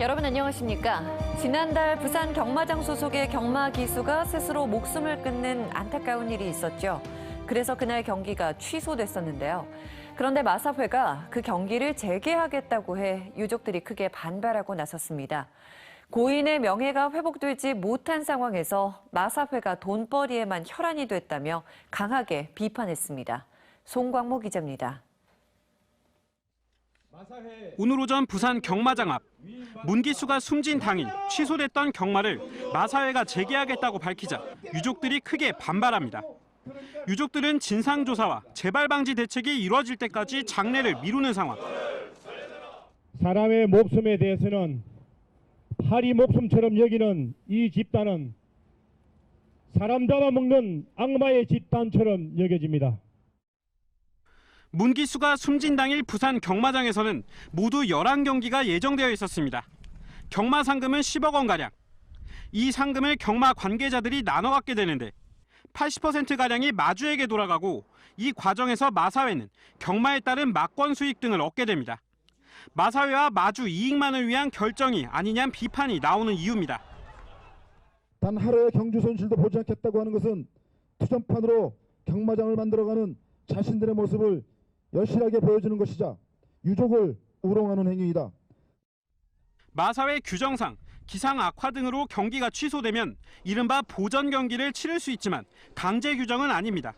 여러분 안녕하십니까? 지난달 부산 경마장 소속의 경마 기수가 스스로 목숨을 끊는 안타까운 일이 있었죠. 그래서 그날 경기가 취소됐었는데요. 그런데 마사회가 그 경기를 재개하겠다고 해 유족들이 크게 반발하고 나섰습니다. 고인의 명예가 회복되지 못한 상황에서 마사회가 돈벌이에만 혈안이 됐다며 강하게 비판했습니다. 송광모 기자입니다. 오늘 오전 부산 경마장 앞 문기수가 숨진 당일 취소됐던 경마를 마사회가 재개하겠다고 밝히자 유족들이 크게 반발합니다. 유족들은 진상조사와 재발 방지 대책이 이루어질 때까지 장례를 미루는 상황. 사람의 목숨에 대해서는 파리 목숨처럼 여기는 이 집단은 사람 잡아먹는 악마의 집단처럼 여겨집니다. 문기수가 숨진 당일 부산 경마장에서는 모두 11경기가 예정되어 있었습니다. 경마 상금은 10억 원가량. 이 상금을 경마 관계자들이 나눠 갖게 되는데 80%가량이 마주에게 돌아가고 이 과정에서 마사회는 경마에 따른 막권 수익 등을 얻게 됩니다. 마사회와 마주 이익만을 위한 결정이 아니냐는 비판이 나오는 이유입니다. 단 하루의 경주 손실도 보지 않겠다고 하는 것은 투전판으로 경마장을 만들어가는 자신들의 모습을 여실하게 보여주는 것이자 유족을 우롱하는 행위이다. 마사회 규정상 기상 악화 등으로 경기가 취소되면 이른바 보전 경기를 치를 수 있지만 강제 규정은 아닙니다.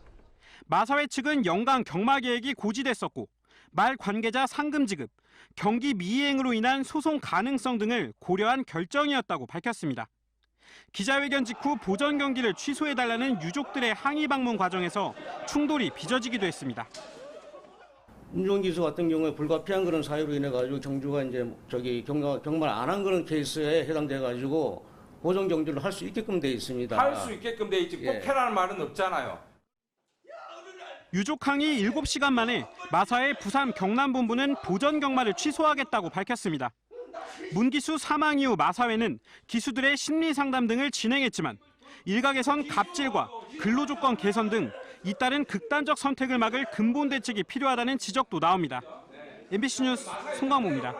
마사회 측은 연간 경마 계획이 고지됐었고 말 관계자 상금 지급, 경기 미이행으로 인한 소송 가능성 등을 고려한 결정이었다고 밝혔습니다. 기자회견 직후 보전 경기를 취소해달라는 유족들의 항의 방문 과정에서 충돌이 빚어지기도 했습니다. 운전기수 같은 경우에 불가피한 그런 사유로 인해 가지고 경주가 이제 저기 경마 경마를 안 한 그런 케이스에 해당돼 가지고 보정 경주를 할 수 있게끔 돼 있습니다. 할 수 있게끔 돼 있지 꼭 예. 해라는 말은 없잖아요. 유족 항의 7시간 만에 마사의 부산 경남 본부는 보전 경마를 취소하겠다고 밝혔습니다. 문기수 사망 이후 마사회는 기수들의 심리 상담 등을 진행했지만 일각에선 갑질과 근로 조건 개선 등 잇따른 극단적 선택을 막을 근본 대책이 필요하다는 지적도 나옵니다. MBC 뉴스 송강모입니다.